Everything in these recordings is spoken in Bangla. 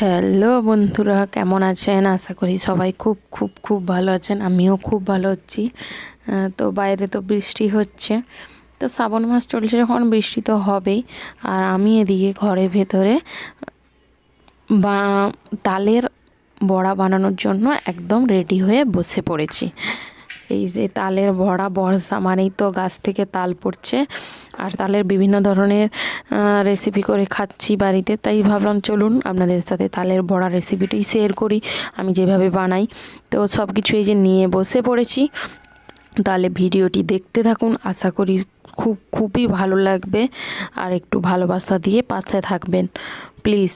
হ্যালো বন্ধুরা, কেমন আছেন? আশা করি সবাই খুব খুব খুব ভালো আছেন। আমিও খুব ভালো হচ্ছি তো বাইরে তো বৃষ্টি হচ্ছে। তো শ্রাবণ মাস চলছে যখন, বৃষ্টি তো হবেই। আর আমি এদিকে ঘরের ভেতরে বা, তালের বড়া বানানোর জন্য একদম রেডি হয়ে বসে পড়েছি। এই যে তালের ভরা বর্ষা মানেই তো গাছ থেকে তাল পড়ছে। আর তালের বিভিন্ন ধরনের রেসিপি করে খাচ্ছি বাড়িতে, তাই ভাবলাম চলুন আপনাদের সাথে তালের ভরা রেসিপিটাই শেয়ার করি। আমি যেভাবে বানাই, তো সব কিছু এই যে নিয়ে বসে পড়েছি। তাহলে ভিডিওটি দেখতে থাকুন, আশা করি খুব, খুবই ভালো লাগবে। আর একটু ভালোবাসা দিয়ে পাশে থাকবেন প্লিজ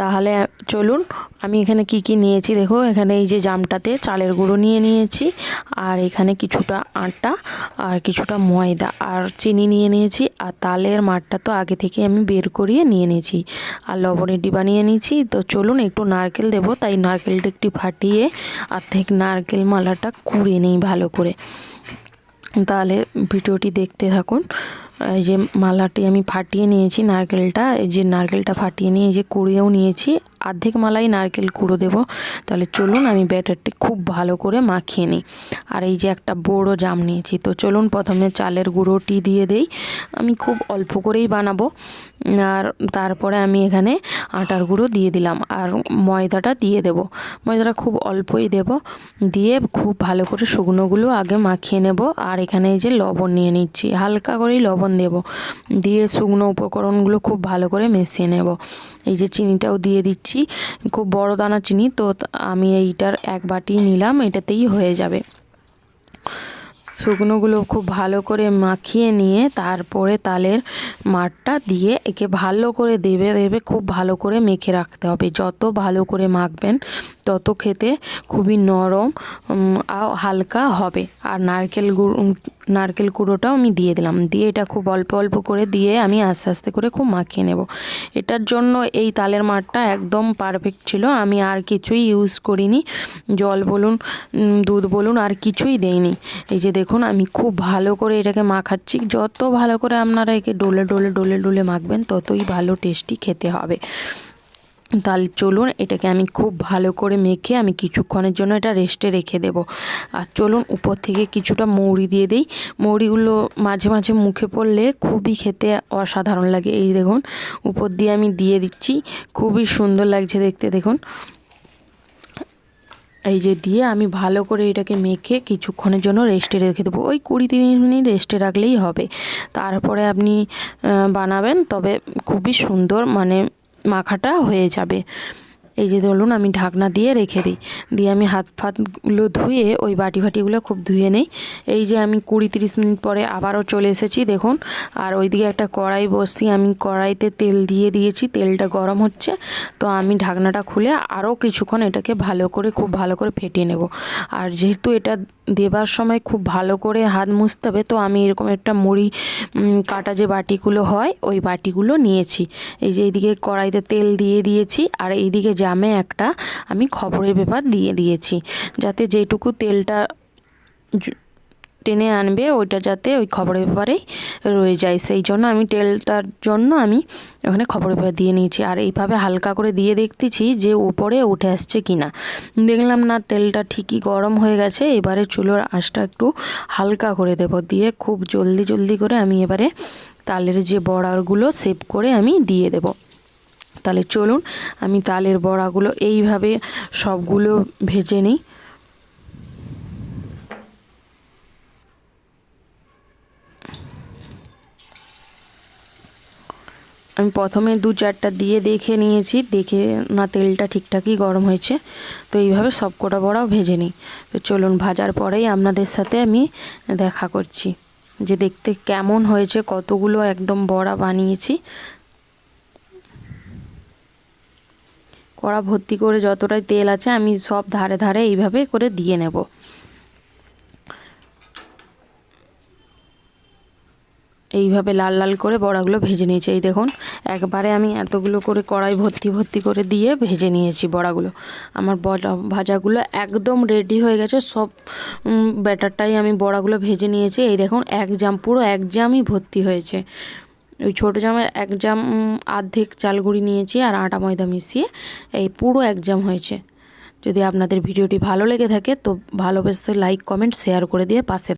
তাহলে চলুন, আমি এখানে কি কি নিয়েছি দেখো। এখানে এই যে জামটাতে চালের গুঁড়ো নিয়ে নিয়েছি, আর এখানে কিছুটা আটা আর কিছুটা ময়দা আর চিনি নিয়ে নিয়েছি, আর তালের মাঠটা তো আগে থেকে আমি বের করিয়ে নিয়ে নিয়েছি, আর লবণের ডিবা নিয়ে নিয়েছি। তো চলুন, একটু নারকেল দেবো, তাই নারকেলটা একটু ফাটিয়ে অর্ধেক নারকেল মালাটা কুড়িয়ে নিই ভালো করে। তাহলে ভিডিওটি দেখতে থাকুন। এই যে মালাটি আমি ফাটিয়ে নিয়েছি, নারকেলটা, এই যে নারকেলটা ফাটিয়ে নিয়ে, এই যে কুড়িয়েও নিয়েছি। অর্ধেক মালাই নারকেল কুড়ো দেবো। তাহলে চলুন আমি ব্যাটারটি খুব ভালো করে মাখিয়ে নিই। আর এই যে একটা বড় জাম নিয়েছি, তো চলুন প্রথমে চালের গুঁড়োটি দিয়ে দেই। আমি খুব অল্প করেই বানাবো। আর তারপরে আমি এখানে আটার গুঁড়ো দিয়ে দিলাম। আর ময়দাটা দিয়ে দেব। ময়দাটা খুব অল্পই দেব। দিয়ে খুব ভালো করে শুকনোগুলো আগে মাখিয়ে নেব। আর এখানে এই যে লবণ নিয়ে নিচ্ছি। হালকা করেই লবণ দেব। দিয়ে শুকনো উপকরণগুলো খুব ভালো করে মিশিয়ে নেব। এই যে চিনিটাও দিয়ে দিচ্ছি। খুব বড় দানা চিনি, তো আমি এইটার এক বাটি নিলাম, এটাতেই হয়ে যাবে। শুকনোগুলো খুব ভালো করে মাখিয়ে নিয়ে তারপরে তালের মাঠটা দিয়ে একে ভালো করে দেবে দেবে খুব ভালো করে মেখে রাখতে হবে। যত ভালো করে মাখবেন, তত খেতে খুবই নরম হালকা হবে। আর নারকেল গুঁড়ো নারকেল কুড়োটাও আমি দিয়ে দিলাম। দিয়ে এটা খুব অল্প অল্প করে দিয়ে আমি আস্তে আস্তে করে খুব মাখিয়ে নেব। এটার জন্য এই তালের মাঠটা একদম পারফেক্ট ছিল। আমি আর কিছুই ইউজ করিনি। জল বলুন দুধ বলুন আর কিছুই দেইনি। এই যে দেখুন, আমি খুব ভালো করে এটাকে মাখাচ্ছি। যত ভালো করে আপনারা একে ডোলে ডোলে ডোলে ডোলে মাখবেন, ততই ভালো টেস্টি খেতে হবে। তাহলে চলুন এটাকে আমি খুব ভালো করে মেখে আমি কিছুক্ষণের জন্য এটা রেস্টে রেখে দেব। আর চলুন উপর থেকে কিছুটা মৌরি দিয়ে দিই। মৌরিগুলো মাঝে মাঝে মুখে পড়লে খুবই খেতে অসাধারণ লাগে। এই দেখুন, উপর দিয়ে আমি দিয়ে দিচ্ছি। খুবই সুন্দর লাগছে দেখতে, দেখুন। এই যে দিয়ে আমি ভালো করে এটাকে মেখে কিছুক্ষণের জন্য রেস্টে রেখে দেবো। ওই কুড়ি তিরিশ মিনিট রেস্টে রাখলেই হবে। তারপরে আপনি বানাবেন, তবে খুবই সুন্দর মানে মাখাটা হয়ে যাবে। এই যে ধরুন আমি ঢাকনা দিয়ে রেখে দিই। দিয়ে আমি হাত ফাতগুলো ধুয়ে ওই বাটি ফাটিগুলো খুব ধুয়ে নেই। এই যে আমি কুড়ি তিরিশ মিনিট পরে আবারও চলে এসেছি, দেখুন। আর ওইদিকে একটা কড়াই বসি আমি কড়াইতে তেল দিয়ে দিয়েছি, তেলটা গরম হচ্ছে। তো আমি ঢাকনাটা খুলে আরও কিছুক্ষণ এটাকে ভালো করে, খুব ভালো করে ফেটিয়ে নেব। আর যেহেতু এটা দেবার সময় খুব ভালো করে হাত মুছতে হবে। তো আমি এরকম একটা মুড়ি কাটা যে বাটিগুলো হয়, ওই বাটিগুলো নিয়েছি। এই যে এইদিকে কড়াইতে তেল দিয়ে দিয়েছি, আর এইদিকে জামে একটা আমি খবরের পেপার দিয়ে দিয়েছি। যাতে যেটুকু তেলটা টেনে আনবে, ওইটা যাতে ওই খবরের পেপারেই রয়ে যায়। সেই জন্য আমি তেলটার জন্য আমি ওখানে খবরের পেপার দিয়ে নিয়েছি। আর এইভাবে হালকা করে দিয়ে দেখতেছি যে উপরে উঠে আসছে কি না দেখলাম না, তেলটা ঠিকই গরম হয়ে গেছে। এবারে চুলোর আঁচটা একটু হালকা করে দেব। দিয়ে খুব জলদি জলদি করে আমি এবারে তালের যে বড়াগুলো সেভ করে আমি দিয়ে দেব। তাহলে চলুন, আমি তালের বড়াগুলো এইভাবে সবগুলো ভেজে নিই। আমি প্রথমে দু চারটা দিয়ে দেখে নিয়েছি, দেখে না তেলটা ঠিকঠাকই গরম হয়েছে। তো এইভাবে সব কটা বড়াও ভেজে নিই। তো চলুন ভাজার পরেই আপনাদের সাথে আমি দেখা করছি যে দেখতে কেমন হয়েছে, কতগুলো একদম বড়া বানিয়েছি। কড়া ভর্তি করে যতটাই তেল আছে আমি সব ধারে ধারে এইভাবে করে দিয়ে নেব। এইভাবে লাল লাল করে বড়াগুলো ভেজে নিয়েছি। এই দেখুন, একবারে আমি এতগুলো করে কড়াই ভর্তি ভর্তি করে দিয়ে ভেজে নিয়েছি বড়াগুলো। আমার বড়া ভাজাগুলো একদম রেডি হয়ে গেছে, সব ব্যাটারটাই আমি বড়াগুলো ভেজে নিয়েছি। এই দেখুন, এক জাম, পুরো এক জামই ভর্তি হয়েছে। ওই ছোটো জামের এক জাম আর্ধেক চাল গুঁড়ি নিয়েছি আর আটা ময়দা মিশিয়ে এই পুরো এক জাম হয়েছে। যদি আপনাদের ভিডিওটি ভালো লেগে থাকে, তো ভালোবেসে লাইক, কমেন্ট শেয়ার করে দিয়ে পাশে